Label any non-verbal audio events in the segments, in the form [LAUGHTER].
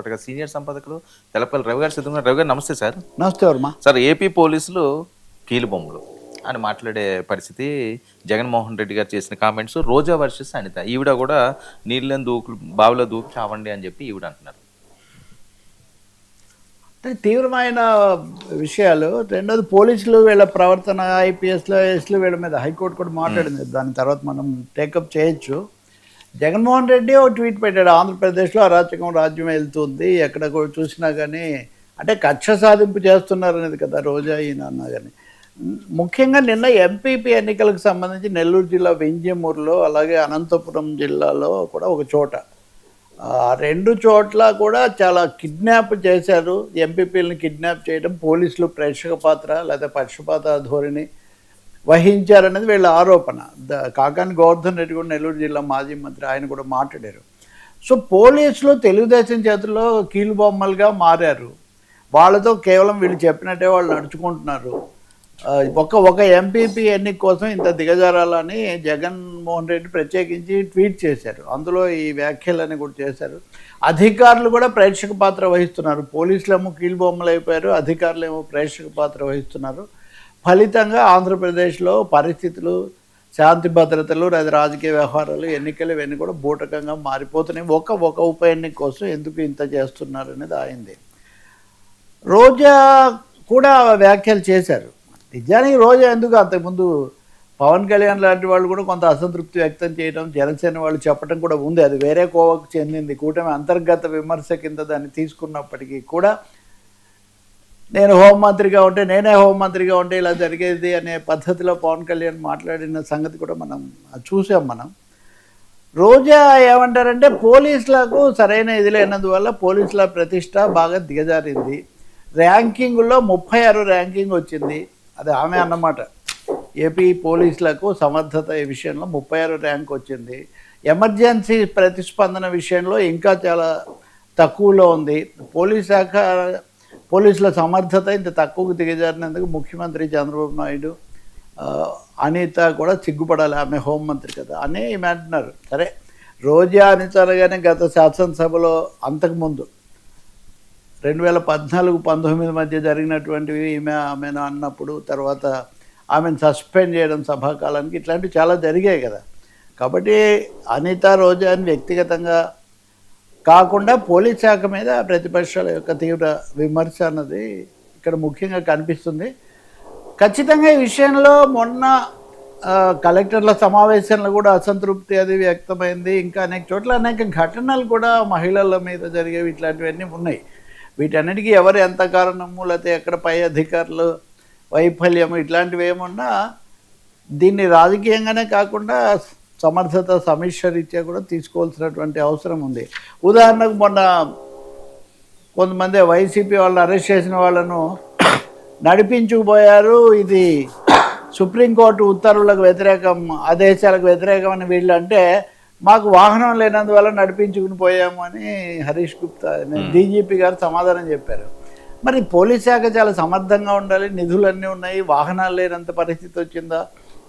పాటుగా సీనియర్ సంపాదకులు తెలపల్లి రవి గారు సిద్ధంగా రవి గారు నమస్తే సార్. నమస్తే వర్మ. సార్ ఏపీ పోలీసులు కీలుబొమ్మలు అని మాట్లాడే పరిస్థితి జగన్మోహన్ రెడ్డి గారు చేసిన కామెంట్స్ రోజా వర్సెస్ అనిత. ఈవిడ కూడా నీళ్ళని దూకు బావిలో దూకి చావండి అని చెప్పి ఈవిడ అంటున్నారు. అంటే తీవ్రమైన విషయాలు. రెండోది పోలీసులు వీళ్ళ ప్రవర్తన ఐపీఎస్లో ఎస్లు వీళ్ళ మీద హైకోర్టు కూడా మాట్లాడింది. దాని తర్వాత మనం టేకప్ చేయొచ్చు. జగన్మోహన్ రెడ్డి ఒక ట్వీట్ పెట్టాడు. ఆంధ్రప్రదేశ్లో అరాచకం రాజ్యం వెళ్తుంది. ఎక్కడ కూడా చూసినా కానీ అంటే కక్ష సాధింపు చేస్తున్నారు అనేది కదా రోజా ఈయన అన్నా కానీ ముఖ్యంగా నిన్న ఎంపీపీ ఎన్నికలకు సంబంధించి నెల్లూరు జిల్లా వెంజమూరులో అలాగే అనంతపురం జిల్లాలో కూడా ఒక చోట. రెండు చోట్ల కూడా చాలా కిడ్నాప్ చేశారు. ఎంపీపీలను కిడ్నాప్ చేయడం పోలీసులు ప్రేక్షక పాత్ర లేదా పక్షపాత ధోరణి. వహించారనేది వీళ్ళ ఆరోపణ. ద- కాకాని గోవర్ధన్ రెడ్డి కూడా నెల్లూరు జిల్లా మాజీ మంత్రి ఆయన కూడా మాట్లాడారు. సో పోలీసులు తెలుగుదేశం చేతుల్లో కీలుబొమ్మలుగా మారారు. వాళ్ళతో కేవలం వీళ్ళు చెప్పినట్టే వాళ్ళు నడుచుకుంటున్నారు. ఒక ఒక ఎంపీపీ ఎన్నిక కోసం ఇంత దిగజారాలని జగన్మోహన్ రెడ్డి ప్రత్యేకించి ట్వీట్ చేశారు. అందులో ఈ వ్యాఖ్యలని కూడా చేశారు. అధికారులు కూడా ప్రేక్షక పాత్ర వహిస్తున్నారు. పోలీసులేమో కీలుబొమ్మలు అయిపోయారు అధికారులేమో ప్రేక్షక పాత్ర వహిస్తున్నారు. ఫలితంగా ఆంధ్రప్రదేశ్లో పరిస్థితులు శాంతి భద్రతలు లేదా రాజకీయ వ్యవహారాలు ఎన్నికలు ఇవన్నీ కూడా బూటకంగా మారిపోతున్నాయి. ఒక ఒక ఉప ఎన్నిక కోసం ఎందుకు ఇంత చేస్తున్నారు అనేది ఆయింది రోజా కూడా వ్యాఖ్యలు చేశారు. నిజానికి రోజా ఎందుకు అంతకుముందు పవన్ కళ్యాణ్ లాంటి వాళ్ళు కూడా కొంత అసంతృప్తి వ్యక్తం చేయడం జనసేన వాళ్ళు చెప్పడం కూడా ఉంది. అది వేరే కోవకు చెందింది. కూటమి అంతర్గత విమర్శ కింద దాన్ని తీసుకున్నప్పటికీ కూడా నేను హోంమంత్రిగా ఉంటే నేనే హోంమంత్రిగా ఉంటే ఇలా జరిగేది అనే పద్ధతిలో పవన్ కళ్యాణ్ మాట్లాడిన సంగతి కూడా మనం చూసాం మనం. రోజా ఏమంటారంటే పోలీసులకు సరైన ఇది లేనందువల్ల పోలీసుల ప్రతిష్ట బాగా దిగజారింది. ర్యాంకింగ్లో ముప్పై ఆరు ర్యాంకింగ్ వచ్చింది. అది ఆమె అన్నమాట. ఏపీ పోలీసులకు సమర్థత ఈ విషయంలో ముప్పై ఆరు ర్యాంక్ వచ్చింది. ఎమర్జెన్సీ ప్రతిస్పందన విషయంలో ఇంకా చాలా తక్కువలో ఉంది. పోలీస్ శాఖ పోలీసుల సమర్థత ఇంత తక్కువకు దిగజారినందుకు ముఖ్యమంత్రి చంద్రబాబు నాయుడు అనిత కూడా సిగ్గుపడాలి. ఆమె హోంమంత్రి కదా. అని ఈమె అంటున్నారు సరే రోజా అనిత అనగానే గత శాసనసభలో అంతకుముందు రెండు వేల పద్నాలుగు పంతొమ్మిది మధ్య జరిగినటువంటివి ఈమె ఆమెను అన్నప్పుడు తర్వాత ఆమెను సస్పెండ్ చేయడం సభాకాలానికి ఇట్లాంటివి చాలా జరిగాయి కదా. కాబట్టి అనిత రోజాని వ్యక్తిగతంగా కాకుండా పోలీస్ శాఖ మీద ప్రతిపక్షాల యొక్క తీవ్ర విమర్శ అన్నది ఇక్కడ ముఖ్యంగా కనిపిస్తుంది. ఖచ్చితంగా ఈ విషయంలో మొన్న కలెక్టర్ల సమావేశంలో కూడా అసంతృప్తి అది వ్యక్తమైంది. ఇంకా అనేక చోట్ల అనేక ఘటనలు కూడా మహిళల మీద జరిగేవి ఇట్లాంటివన్నీ ఉన్నాయి. వీటన్నిటికీ ఎవరు ఎంత కారణము లేకపోతే ఎక్కడ పై అధికారులు వైఫల్యము ఇట్లాంటివి ఏమున్నా దీన్ని రాజకీయంగానే కాకుండా సమర్థత సమీక్ష రీత్యా కూడా తీసుకోవాల్సినటువంటి అవసరం ఉంది. ఉదాహరణకు మొన్న కొంతమంది వైసీపీ వాళ్ళు అరెస్ట్ చేసిన వాళ్ళను నడిపించుకుపోయారు. ఇది సుప్రీంకోర్టు ఉత్తర్వులకు వ్యతిరేకం ఆదేశాలకు వ్యతిరేకం అని వీళ్ళు అంటే మాకు వాహనం లేనందువల్ల నడిపించుకుని పోయాము అని హరీష్ గుప్తా డీజీపీ గారు సమాధానం చెప్పారు. మరి పోలీస్ శాఖ చాలా సమర్థంగా ఉండాలి నిధులన్నీ ఉన్నాయి వాహనాలు లేనంత పరిస్థితి వచ్చిందా?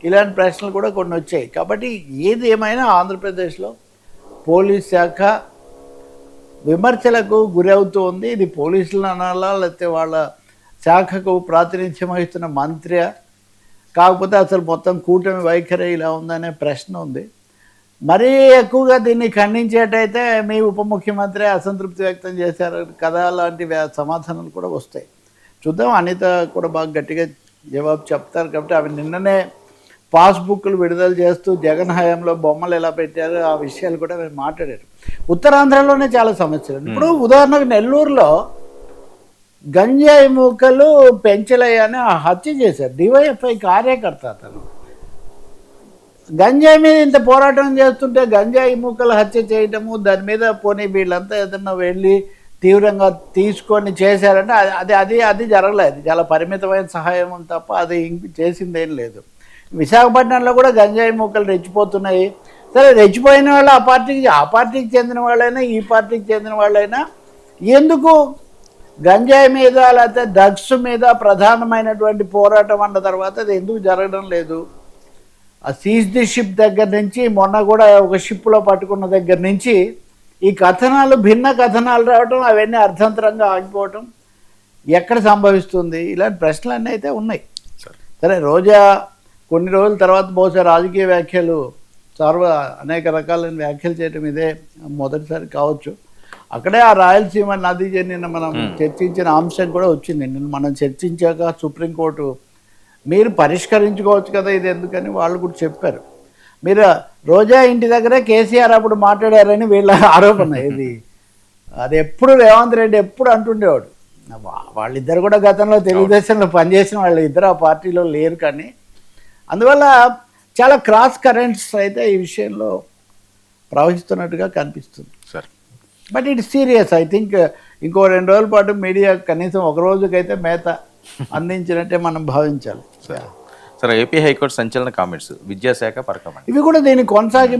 ఇలాంటి ప్రశ్నలు కూడా కొన్ని వచ్చాయి. కాబట్టి ఏది ఏమైనా ఆంధ్రప్రదేశ్లో పోలీస్ శాఖ విమర్శలకు గురి అవుతూ ఉంది. ఇది పోలీసులను అనాలా లేకపోతే వాళ్ళ శాఖకు ప్రాతినిధ్యం వహిస్తున్న మంత్రి కాకపోతే అసలు మొత్తం కూటమి వైఖరి ఇలా ఉందనే ప్రశ్న ఉంది. మరీ ఎక్కువగా దీన్ని ఖండించేటైతే మీ ఉప ముఖ్యమంత్రి అసంతృప్తి వ్యక్తం చేశారు కదా లాంటి సమాధానాలు కూడా వస్తాయి. చూద్దాం అనిత కూడా బాగా గట్టిగా జవాబు చెప్తారు కాబట్టి అవి నిన్ననే పాస్బుక్లు విడుదల చేస్తూ జగన్ హయాంలో బొమ్మలు ఎలా పెట్టారు ఆ విషయాలు కూడా మేము మాట్లాడారు. ఉత్తరాంధ్రలోనే చాలా సమస్యలు ఇప్పుడు ఉదాహరణకు నెల్లూరులో గంజాయి మూకలు పెంచలయ్యని హత్య చేశారు. డివైఎఫ్ఐ కార్యకర్త అతను. గంజాయి మీద ఇంత పోరాటం చేస్తుంటే గంజాయి మూకలు హత్య చేయటము దాని మీద పోనీ వీళ్ళంతా ఏదన్నా వెళ్ళి తీవ్రంగా తీసుకొని చేశారంటే అది- అది అది అది జరగలేదు. చాలా పరిమితమైన సహాయం తప్ప అది ఇంక చేసిందేం లేదు. విశాఖపట్నంలో కూడా గంజాయి మూకలు రెచ్చిపోతున్నాయి. సరే రెచ్చిపోయిన వాళ్ళు ఆ పార్టీకి ఆ పార్టీకి చెందిన వాళ్ళైనా ఈ పార్టీకి చెందిన వాళ్ళైనా ఎందుకు గంజాయి మీద లేకపోతే డ్రగ్స్ మీద ప్రధానమైనటువంటి పోరాటం అన్న తర్వాత అది ఎందుకు జరగడం లేదు? ఆ సీజ్ ది షిప్ దగ్గర నుంచి మొన్న కూడా ఒక షిప్లో పట్టుకున్న దగ్గర నుంచి ఈ కథనాలు భిన్న కథనాలు రావటం అవన్నీ అర్థంతరంగా ఆగిపోవటం ఎక్కడ సంభవిస్తుంది? ఇలాంటి ప్రశ్నలన్నీ అయితే ఉన్నాయి. సరే రోజా కొన్ని రోజుల తర్వాత బహుశా రాజకీయ వ్యాఖ్యలు సర్వ అనేక రకాలైన వ్యాఖ్యలు చేయటం ఇదే మొదటిసారి కావచ్చు. అక్కడే ఆ రాయలసీమ నది నిన్న మనం చర్చించిన అంశం కూడా వచ్చింది. నిన్న మనం చర్చించాక సుప్రీంకోర్టు మీరు పరిష్కరించుకోవచ్చు కదా ఇది ఎందుకని వాళ్ళు కూడా చెప్పారు. మీరు రోజా ఇంటి దగ్గరే కేసీఆర్ అప్పుడు మాట్లాడారని వీళ్ళ ఆరోపణ ఇది అది ఎప్పుడు రేవంత్ రెడ్డి ఎప్పుడు అంటుండేవాడు. వాళ్ళిద్దరు కూడా గతంలో తెలుగుదేశంలో పనిచేసిన వాళ్ళు ఇద్దరు ఆ పార్టీలో లేరు కానీ అందువల్ల చాలా క్రాస్ కరెంట్స్ అయితే ఈ విషయంలో ప్రవహిస్తున్నట్టుగా కనిపిస్తుంది. సరే but it serious I think ఇంకో రెండు రోజుల పాటు మీడియా కనీసం ఒక రోజుకైతే మేత [LAUGHS] అందించినట్టే మనం భావించాలి. సరే ఏపీ హైకోర్టు సంచలన కామెంట్స్ విద్యాశాఖ పరకమండి. ఇవి కూడా దీని కొనసాగి